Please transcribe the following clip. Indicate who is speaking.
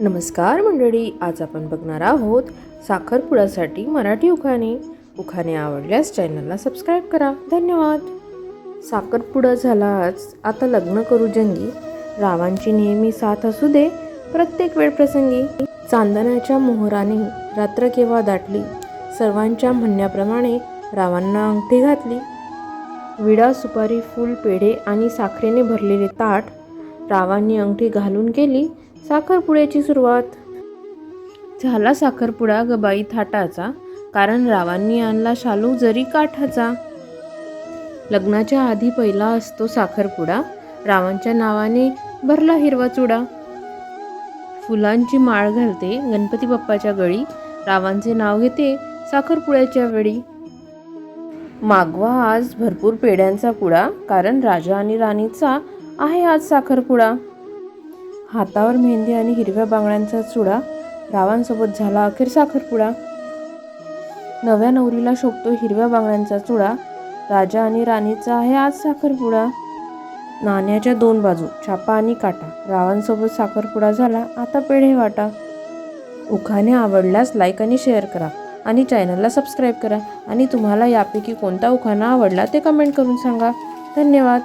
Speaker 1: नमस्कार मंडळी आज आपण बघणार आहोत साखरपुड्यासाठी मराठी उखाणे. उखाणे आवडल्यास चॅनलला सबस्क्राईब करा. धन्यवाद. साखरपुडा झाला आज आता लग्न करू जंगी. रावांची नेहमी साथ असू दे. प्रत्येक वेळ प्रसंगी. चांदण्याच्या मोहराने रात्र केव्हा दाटली? सर्वांच्या म्हणण्याप्रमाणे रावांना अंगठी घातली. विडा सुपारी फूल पेढे आणि साखरेने भरलेले ताट. रावांनी अंगठी घालून केली. साखरपुड्याची सुरुवात. झाला साखरपुडा गबाई थाटाचा कारण रावांनी आणला शालू जरी काठाचा. लग्नाच्या आधी पहिला असतो साखरपुडा रावांच्या नावाने भरला हिरवा चुडा. फुलांची माळ घालते गणपती बाप्पाच्या गळी रावांचे नाव घेते साखरपुड्याच्या वेळी. मागवा आज भरपूर पेढ्यांचा पुडा कारण राजा आणि राणीचा आहे आज साखरपुडा. हातावर मेहंदी आणि हिरव्या बांगड्यांचा चुडा रावांसोबत झाला अखेर साखरपुडा. नव्या नवरीला शोभतो हिरव्या बांगड्यांचा चुडा. राजा आणि राणीचा आहे आज साखरपुडा. नाण्याच्या दोन बाजू छापा आणि काटा. रावांसोबत साखरपुडा झाला आता पेढे वाटा. उखाणे आवडल्यास लाईक आणि शेअर करा आणि चॅनलला सबस्क्राईब करा. आणि तुम्हाला यापैकी कोणता उखाणा आवडला ते कमेंट करून सांगा. धन्यवाद.